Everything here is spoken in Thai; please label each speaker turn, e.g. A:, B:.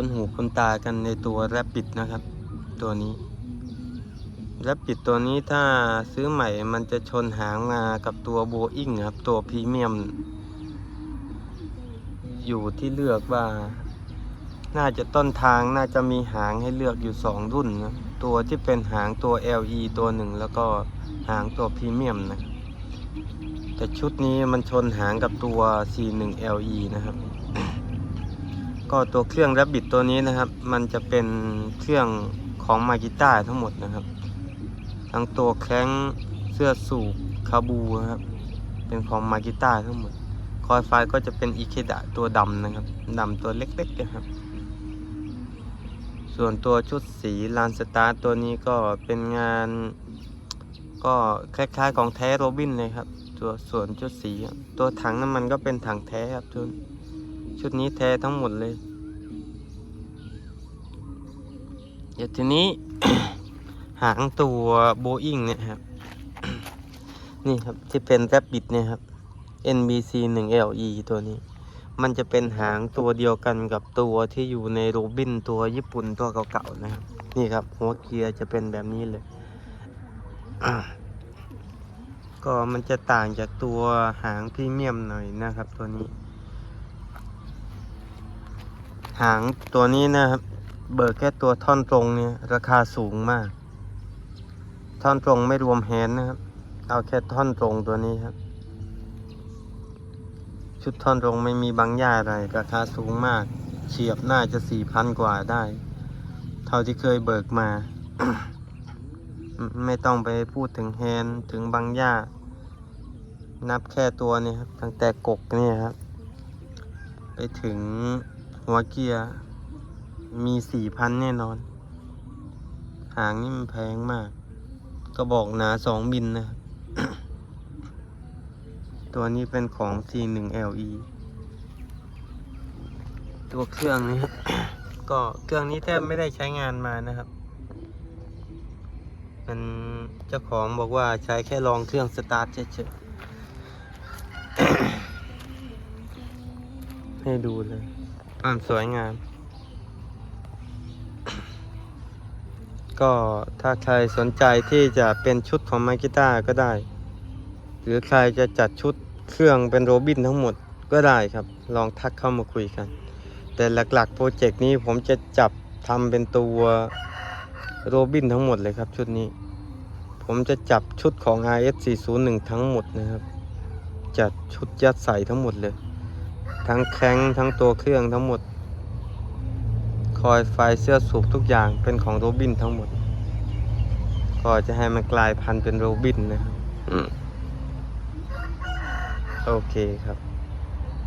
A: คนหูคนตากันในตัวแรปปิดนะครับ ตัวนี้แรปปิดตัวนี้ถ้าซื้อใหม่มันจะชนหางมากับตัวโบอิงครับ ตัวพรีเมียม อยู่ที่เลือกว่า น่าจะต้นทางน่าจะมีหางให้เลือกอยู่สองรุ่นนะตัวที่เป็นหางตัว LE ตัวหนึ่งแล้วก็หางตัวพรีเมียมนะแต่ชุดนี้มันชนหางกับตัว C1 LE นะครับ ก็ตัวเครื่อง Rabbit ตัวนี้นะครับ มันจะเป็นเครื่องของมากิต้าทั้งหมดนะครับ ทั้งตัวแข้งเสื้อสูบคาบูนะครับ เป็นของมากิต้าทั้งหมด คอยไฟก็จะเป็นอีเคดะตัวดำนะครับดำตัวเล็กๆนะครับ ส่วนตัวชุดสีลานสตาร์ตัวนี้ก็เป็นงาน ก็คล้ายๆของแท้โรบินเลยครับ ตัวส่วนชุดสี ตัวถังน้ำมันก็เป็นถังแท้ครับชุดชุดนี้แท้ทั้งหมดเลย เดี๋ยวทีนี้ หางตัวโบอิงเนี่ยครับ นี่ครับที่เป็นแรปบิดเนี่ยครับ NBC 1 LE ตัวนี้ มันจะเป็นหางตัวเดียวกันกับตัวที่อยู่ในโรบินตัวญี่ปุ่นตัวเก่าๆนะครับ นี่ครับ หัวเกียร์จะเป็นแบบนี้เลย ก็มันจะต่างจากตัวหางพรีเมียมหน่อยนะครับตัวนี้ หางตัวนี้นะครับ เบิกแค่ตัวท่อนตรงเนี่ยราคาสูงมาก ท่อนตรงไม่รวมแฮนด์นะครับ เอาแค่ท่อนตรงตัวนี้ครับ ชุดท่อนตรงไม่มีบางย่าอะไร ราคาสูงมาก เฉียบน่าจะสี่พันกว่าได้ เท่าที่เคยเบิกมา ไม่ต้องไปพูดถึงแฮนด์ถึงบางย่า นับแค่ตัวนี้ครับ ตั้งแต่กกนี่ครับ ไปถึงหัวเกียร์ มีสี่พันแน่นอน หางนี่มันแพงมาก ก็บอกหนาสองมิลนะ ตัวนี้เป็นของ C1LE ตัวเครื่องนี้ ก็เครื่องนี้แทบไม่ได้ใช้งานมานะครับ มันเจ้าของบอกว่าใช้แค่ลองเครื่องสตาร์ทเฉยๆให้ดูเลยอ่านสวยงาม ก็ถ้าใครสนใจที่จะเป็นชุดของไมกิต้าก็ได้ หรือใครจะจัดชุดเครื่องเป็นโรบินทั้งหมดก็ได้ครับ ลองทักเข้ามาคุยกัน แต่หลักๆโปรเจกต์นี้ผมจะจับทำเป็นตัวโรบินทั้งหมดเลยครับชุดนี้ ผมจะจับชุดของ RS 401ทั้งหมดนะครับ จัดชุดยัดใส่ทั้งหมดเลย ทั้งแข้งทั้งตัวเครื่องทั้งหมด คอยไฟเสื้อสูบทุกอย่างเป็นของโรบินทั้งหมด ก็จะให้มันกลายพันธุ์เป็นโรบินนะครับโอเคครับ